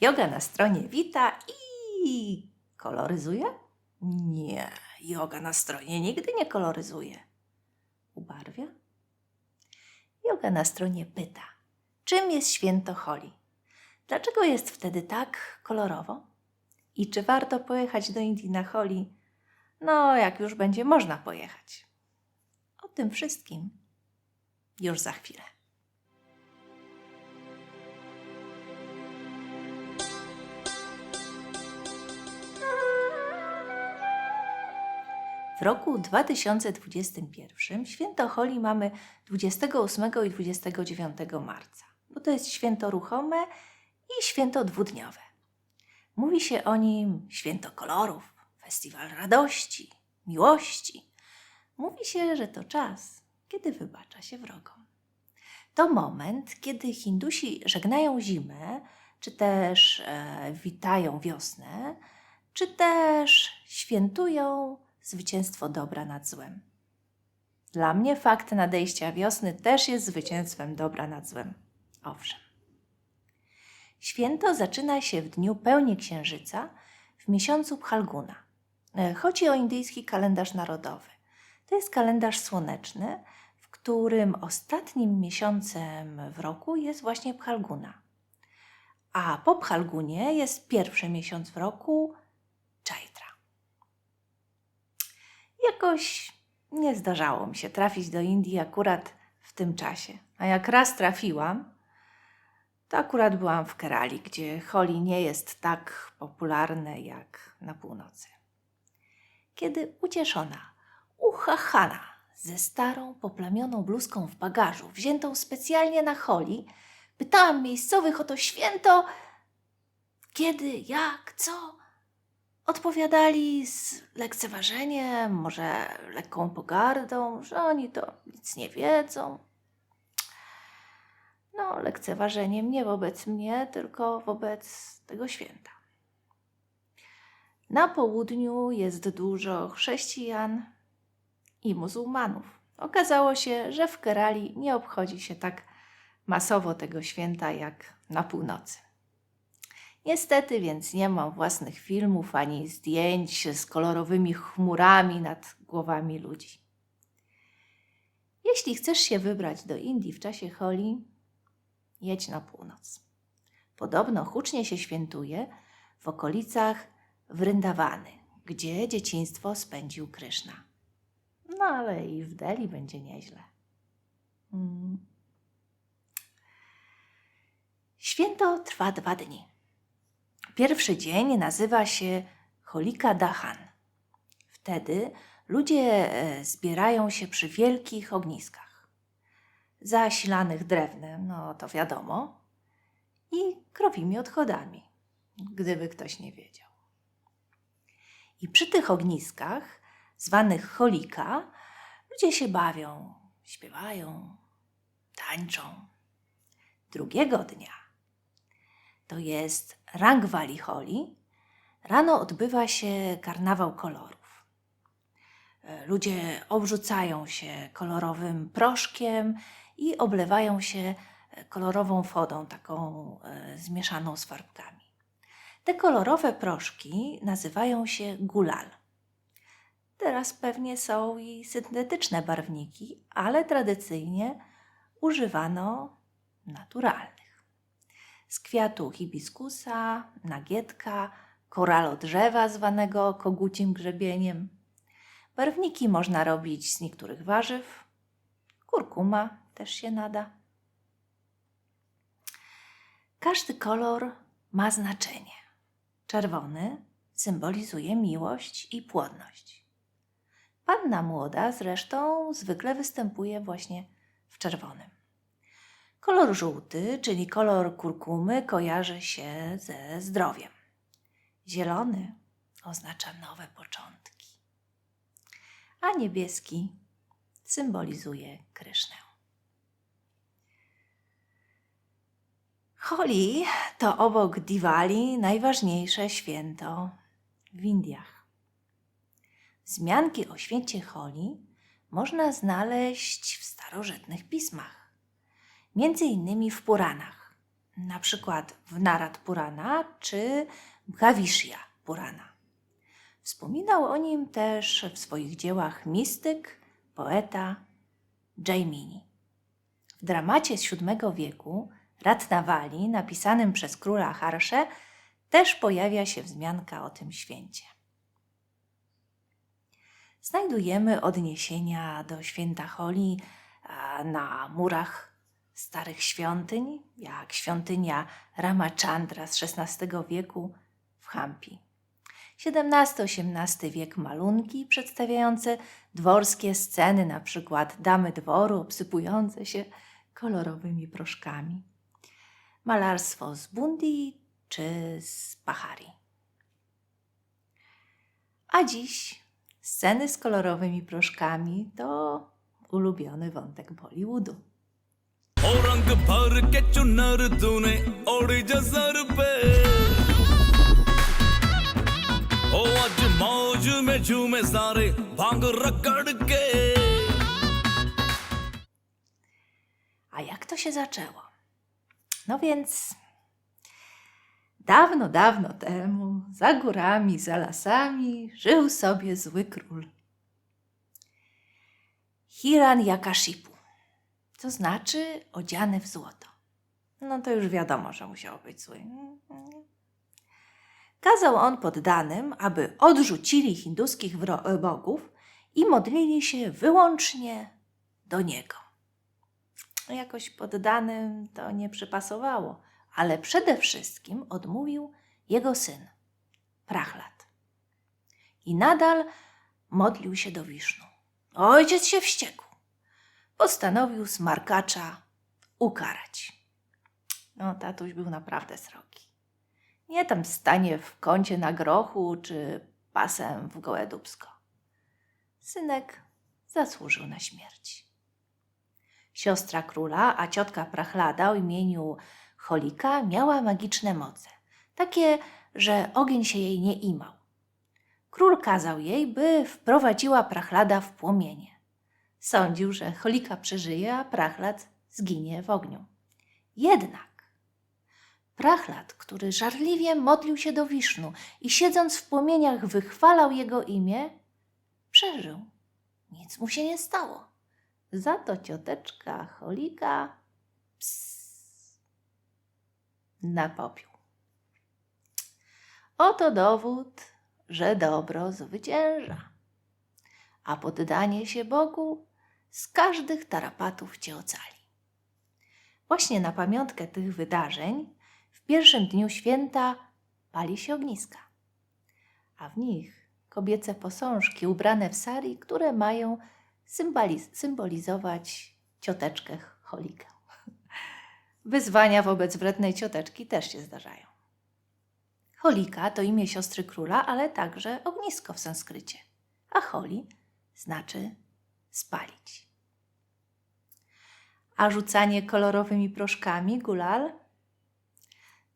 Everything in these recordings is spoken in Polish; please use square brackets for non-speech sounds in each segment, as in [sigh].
Yoga na stronie wita i koloryzuje? Nie, yoga na stronie nigdy nie koloryzuje. Ubarwia? Yoga na stronie pyta, czym jest święto Holi? Dlaczego jest wtedy tak kolorowo? I czy warto pojechać do Indii na Holi? No, jak już będzie można pojechać. O tym wszystkim już za chwilę. Roku 2021 święto Holi mamy 28 i 29 marca, bo to jest święto ruchome i święto dwudniowe. Mówi się o nim święto kolorów, festiwal radości, miłości. Mówi się, że to czas, kiedy wybacza się wrogom. To moment, kiedy Hindusi żegnają zimę, czy też e, witają wiosnę, czy też świętują zwycięstwo dobra nad złem. Dla mnie fakt nadejścia wiosny też jest zwycięstwem dobra nad złem. Owszem. Święto zaczyna się w dniu pełni księżyca w miesiącu Phalguna. E, Chodzi o indyjski kalendarz narodowy. To jest kalendarz słoneczny, w którym ostatnim miesiącem w roku jest właśnie Phalguna. A po Phalgunie jest pierwszy miesiąc w roku Jakoś nie zdarzało mi się trafić do Indii akurat w tym czasie. A jak raz trafiłam, to akurat byłam w Kerali, gdzie Holi nie jest tak popularne jak na północy. Kiedy ucieszona, uchachana, ze starą, poplamioną bluzką w bagażu, wziętą specjalnie na Holi, pytałam miejscowych o to święto, kiedy, jak, co. Odpowiadali z lekceważeniem, może lekką pogardą, że oni to nic nie wiedzą. No, lekceważeniem nie wobec mnie, tylko wobec tego święta. Na południu jest dużo chrześcijan i muzułmanów. Okazało się, że w Kerali nie obchodzi się tak masowo tego święta jak na północy. Niestety więc nie mam własnych filmów ani zdjęć z kolorowymi chmurami nad głowami ludzi. Jeśli chcesz się wybrać do Indii w czasie Holi, jedź na północ. Podobno hucznie się świętuje w okolicach Wryndawany, gdzie dzieciństwo spędził Kryszna. No ale i w Delhi będzie nieźle. Mm. Święto trwa dwa dni. Pierwszy dzień nazywa się Holika Dahan. Wtedy ludzie e, zbierają się przy wielkich ogniskach, zasilanych drewnem, no to wiadomo, i krowimi odchodami, gdyby ktoś nie wiedział. I przy tych ogniskach, zwanych holika, ludzie się bawią, śpiewają, tańczą. Drugiego dnia to jest Rangwali Holi. Rano odbywa się karnawał kolorów. E, Ludzie obrzucają się kolorowym proszkiem i oblewają się e, kolorową wodą, taką e, zmieszaną z farbkami. Te kolorowe proszki nazywają się gulal. Teraz pewnie są i syntetyczne barwniki, ale tradycyjnie używano naturalnych z kwiatu hibiskusa, nagietka, koralodrzewa zwanego kogucim grzebieniem. Barwniki można robić z niektórych warzyw. Kurkuma też się nada. Każdy kolor ma znaczenie. Czerwony symbolizuje miłość i płodność. Panna młoda zresztą zwykle występuje właśnie w czerwonym. Kolor żółty, czyli kolor kurkumy, kojarzy się ze zdrowiem. Zielony oznacza nowe początki, a niebieski symbolizuje Krysznę. Holi to obok Diwali najważniejsze święto w Indiach. Wzmianki o święcie Holi można znaleźć w starożytnych pismach między innymi w Puranach. na przykład w Narat Purana czy Bhavishya Purana. Wspominał o nim też w swoich dziełach mistyk, poeta Jaimini. W dramacie z VII wieku Ratnawali, napisanym przez króla Harsze, też pojawia się wzmianka o tym święcie. Znajdujemy odniesienia do święta Holi na murach starych świątyń, jak świątynia Ramachandra z XVI wieku w Hampi. XVII-XVIII wiek malunki przedstawiające dworskie sceny, na przykład damy dworu obsypujące się kolorowymi proszkami. Malarstwo z Bundi czy z Pachari. A dziś sceny z kolorowymi proszkami to ulubiony wątek Bollywoodu. ओ रंग भर के चुनर तूने ओढ़ी जसर पे ओ आज मौज में झूमे सारे भांग रगड़ के A jak to się zaczęło? No więc dawno, dawno temu, za górami, za lasami, żył sobie zły król. Hiran Yakashipu, to znaczy odziany w złoto. No to już wiadomo, że musiał być zły. Kazał on poddanym, aby odrzucili hinduskich wro- bogów i modlili się wyłącznie do niego. Jakoś poddanym to nie przypasowało, ale przede wszystkim odmówił jego syn, Prachlat. I nadal modlił się do Wisznu. Ojciec się wściekł. Postanowił smarkacza ukarać. No, tatuś był naprawdę srogi. Nie tam stanie w kącie na grochu czy pasem w gołe dubsko. Synek zasłużył na śmierć. Siostra króla, a ciotka Prachlada o imieniu Cholika miała magiczne moce. Takie, że ogień się jej nie imał. Król kazał jej, by wprowadziła Prachlada w płomienie. Sądził, że Cholika przeżyje, a Prachlad zginie w ogniu. Jednak Prachlad, który żarliwie modlił się do Wisznu i siedząc w płomieniach wychwalał jego imię, przeżył. Nic mu się nie stało. Za to cioteczka Cholika ps, na popiół. Oto dowód, że dobro zwycięża, a poddanie się Bogu z każdych tarapatów cię ocali. Właśnie na pamiątkę tych wydarzeń w pierwszym dniu święta pali się ogniska, a w nich kobiece posążki ubrane w sari, które mają symboliz- symbolizować cioteczkę Cholikę. [laughs] Wyzwania wobec wrednej cioteczki też się zdarzają. Cholika to imię siostry króla, ale także ognisko w sanskrycie, a holi znaczy spalić. A rzucanie kolorowymi proszkami, gulal,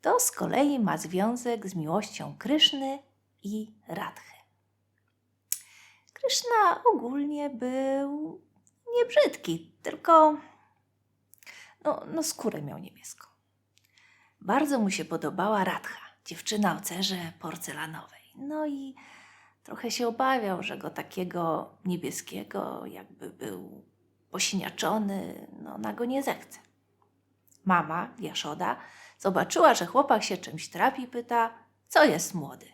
to z kolei ma związek z miłością Kryszny i Radhy. Kryszna ogólnie był niebrzydki, tylko no, no skórę miał niebieską. Bardzo mu się podobała Radha, dziewczyna o cerze porcelanowej. No i trochę się obawiał, że go takiego niebieskiego, jakby był posiniaczony, no na go nie zechce. Mama, Jaszoda, zobaczyła, że chłopak się czymś trapi, pyta, co jest młody.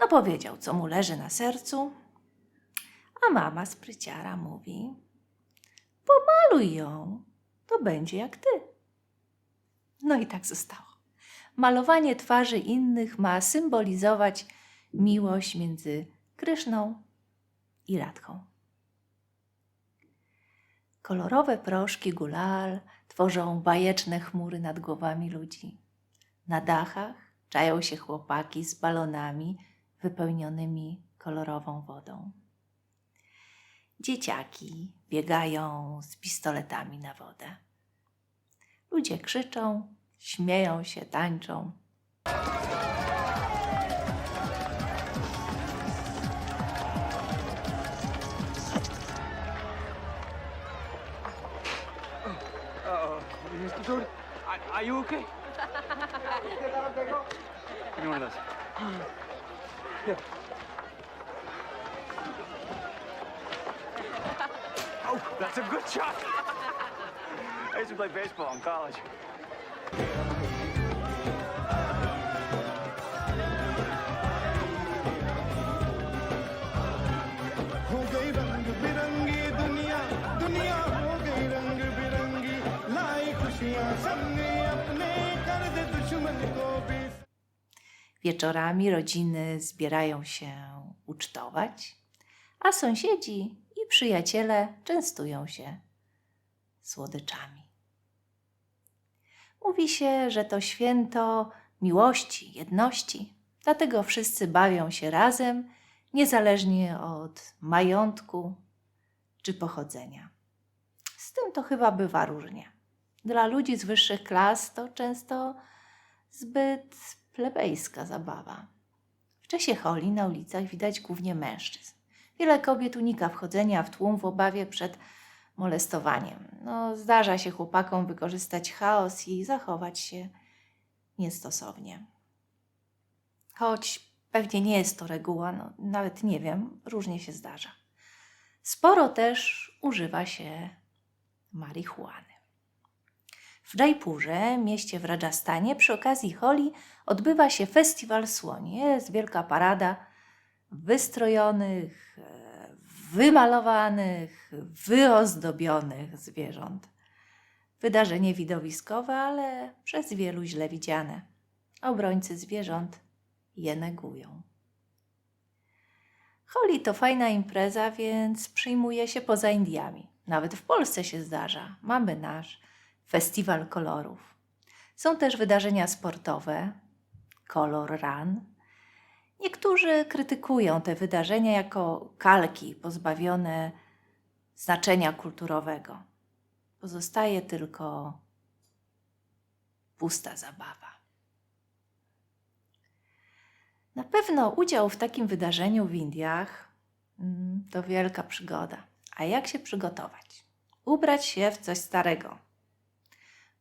No powiedział, co mu leży na sercu, a mama spryciara mówi, pomaluj ją, to będzie jak ty. No i tak zostało. Malowanie twarzy innych ma symbolizować miłość między Kryszną i Radką. Kolorowe proszki gulal tworzą bajeczne chmury nad głowami ludzi. Na dachach czają się chłopaki z balonami wypełnionymi kolorową wodą. Dzieciaki biegają z pistoletami na wodę. Ludzie krzyczą, śmieją się, tańczą. Toad, I, Are you okay? Give me one of those. Oh, that's a good shot. I used to play baseball in college. Wieczorami rodziny zbierają się ucztować, a sąsiedzi i przyjaciele częstują się słodyczami. Mówi się, że to święto miłości, jedności, dlatego wszyscy bawią się razem, niezależnie od majątku czy pochodzenia. Z tym to chyba bywa różnie. Dla ludzi z wyższych klas to często zbyt plebejska zabawa. W czasie holi na ulicach widać głównie mężczyzn. Wiele kobiet unika wchodzenia w tłum w obawie przed molestowaniem. No, zdarza się chłopakom wykorzystać chaos i zachować się niestosownie. Choć pewnie nie jest to reguła, no, nawet nie wiem, różnie się zdarza. Sporo też używa się marihuany. W Dżajpurze, mieście w Rajasthanie, przy okazji Holi odbywa się festiwal słoni. Jest wielka parada wystrojonych, e, wymalowanych, wyozdobionych zwierząt. Wydarzenie widowiskowe, ale przez wielu źle widziane. Obrońcy zwierząt je negują. Holi to fajna impreza, więc przyjmuje się poza Indiami. Nawet w Polsce się zdarza. Mamy nasz festiwal kolorów. Są też wydarzenia sportowe, Color Run. Niektórzy krytykują te wydarzenia jako kalki pozbawione znaczenia kulturowego. Pozostaje tylko pusta zabawa. Na pewno udział w takim wydarzeniu w Indiach mm, to wielka przygoda. A jak się przygotować? Ubrać się w coś starego,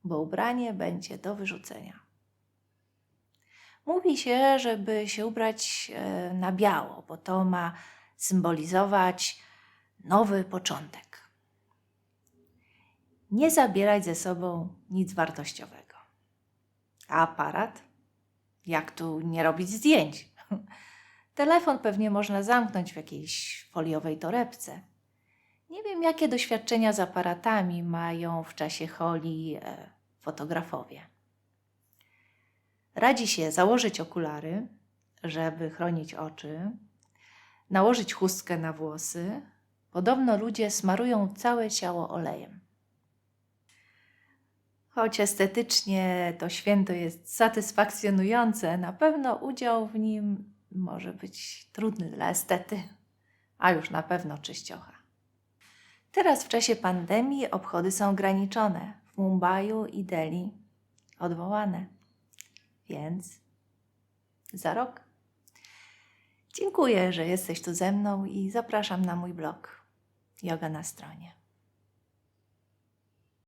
bo ubranie będzie do wyrzucenia. Mówi się, żeby się ubrać e, na biało, bo to ma symbolizować nowy początek. Nie zabierać ze sobą nic wartościowego. A aparat? Jak tu nie robić zdjęć? [laughs] Telefon pewnie można zamknąć w jakiejś foliowej torebce. Nie wiem, jakie doświadczenia z aparatami mają w czasie holi e, fotografowie. Radzi się założyć okulary, żeby chronić oczy, nałożyć chustkę na włosy. Podobno ludzie smarują całe ciało olejem. Choć estetycznie to święto jest satysfakcjonujące, na pewno udział w nim może być trudny dla estety, a już na pewno czyściocha. Teraz w czasie pandemii obchody są ograniczone. W Mumbai i Delhi odwołane. Więc za rok. Dziękuję, że jesteś tu ze mną i zapraszam na mój blog Yoga na stronie.